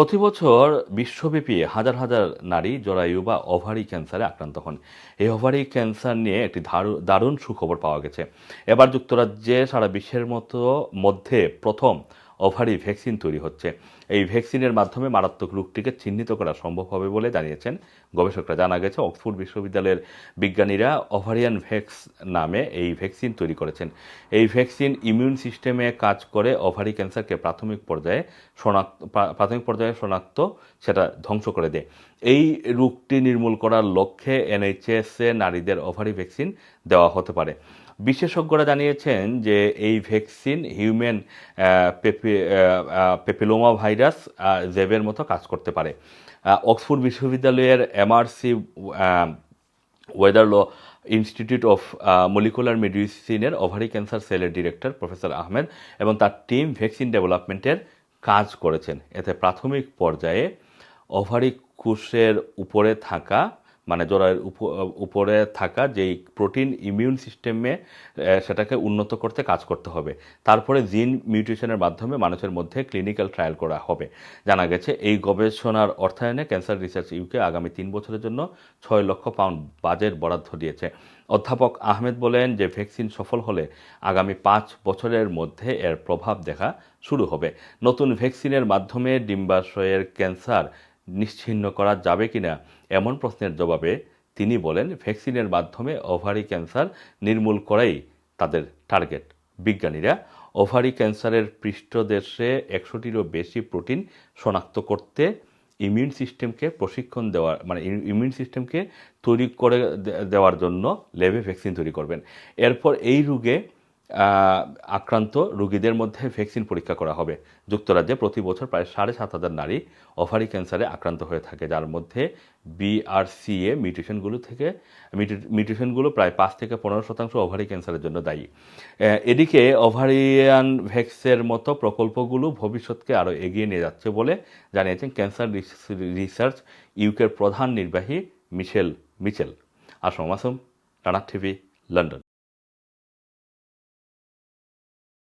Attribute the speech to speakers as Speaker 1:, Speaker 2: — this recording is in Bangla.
Speaker 1: প্রতি বছর বিশ্বব্যাপী হাজার হাজার নারী জরায়ু বা ওভারি ক্যান্সারে আক্রান্ত হন। এই ওভারি ক্যান্সার নিয়ে একটি দারু- দারুণ সুখবর পাওয়া গেছে। এবার যুক্তরাজ্যে সারা বিশ্বের মতো মধ্যে প্রথম ওভারি ভ্যাকসিন তৈরি হচ্ছে। এই ভ্যাকসিনের মাধ্যমে মারাত্মক রোগটিকে চিহ্নিত করা সম্ভব হবে বলে জানিয়েছেন গবেষকরা। জানা গেছে, অক্সফোর্ড বিশ্ববিদ্যালয়ের বিজ্ঞানীরা ওভারিয়ান ভ্যাক্স নামে এই ভ্যাকসিন তৈরি করেছেন। এই ভ্যাকসিন ইমিউন সিস্টেমে কাজ করে ওভারি ক্যান্সারকে প্রাথমিক পর্যায়ে শনাক্ত প্রাথমিক পর্যায়ে শনাক্ত, সেটা ধ্বংস করে দেয়। এই রোগটি নির্মূল করার লক্ষ্যে এনএইচএসে নারীদের ওভারি ভ্যাকসিন দেওয়া হতে পারে। বিশেষজ্ঞরা জানিয়েছেন যে এই ভ্যাকসিন হিউম্যান পেপিলোমা ভাইরাস জেবের মতো কাজ করতে পারে। অক্সফোর্ড বিশ্ববিদ্যালয়ের MRC Weatherall Institute of Molecular মেডিসিনের ওভারি ক্যান্সার সেলের ডিরেক্টর প্রফেসর আহমেদ, এবং তার টিম ভ্যাকসিন ডেভেলপমেন্টের কাজ করেছেন। এতে প্রাথমিক পর্যায়ে ওভারি কোষের উপরে থাকা মানে জরায়ের উপ- উপরে থাকা যেই প্রোটিন ইমিউন সিস্টেমে সেটাকে উন্নত করতে কাজ করতে হবে। তারপরে জিন মিউটেশনের মাধ্যমে মানুষের মধ্যে ক্লিনিক্যাল ট্রায়াল করা হবে। জানা গেছে, এই গবেষণার অর্থায়নে ক্যান্সার রিসার্চ ইউকে আগামী তিন বছরের জন্য ছয় লক্ষ পাউন্ড বাজেট বরাদ্দ দিয়েছে। অধ্যাপক আহমেদ বলেন যে, ভ্যাকসিন সফল হলে আগামী পাঁচ বছরের মধ্যে এর প্রভাব দেখা শুরু হবে। নতুন ভ্যাকসিনের মাধ্যমে ডিম্বাশয়ের ক্যান্সার নিশ্চিহ্ন করা যাবে কিনা এমন প্রশ্নের জবাবে তিনি বলেন, ভ্যাকসিনের মাধ্যমে ওভারি ক্যান্সার নির্মূল করাই তাদের টার্গেট। বিজ্ঞানীরা, ওভারি ক্যান্সারের পৃষ্ঠদেশে একশোটিরও বেশি প্রোটিন শনাক্ত করতে ইমিউন সিস্টেমকে প্রশিক্ষণ দেওয়ার মানে ইমিউন সিস্টেমকে তৈরি করে দেওয়ার জন্য ল্যাবে ভ্যাকসিন তৈরি করবেন। এরপর এই রোগে আক্রান্ত রোগীদের মধ্যে ভ্যাকসিন পরীক্ষা করা হবে। যুক্তরাজ্যে প্রতি বছর প্রায় সাড়ে সাত হাজার নারী ওভারি ক্যান্সারে আক্রান্ত হয়ে থাকে, যার মধ্যে বিআরসিএ মিউটেশনগুলো থেকে মিউটেশনগুলো প্রায় পাঁচ থেকে পনেরো শতাংশ ওভারি ক্যান্সারের জন্য দায়ী। এদিকে ওভারিয়ান ভ্যাক্সের মতো প্রকল্পগুলো ভবিষ্যৎকে আরও এগিয়ে নিয়ে যাচ্ছে বলে জানিয়েছেন ক্যান্সার রিসার্চ ইউকের প্রধান নির্বাহী মিশেল Mitchell. Assam Assam Rana TV, London.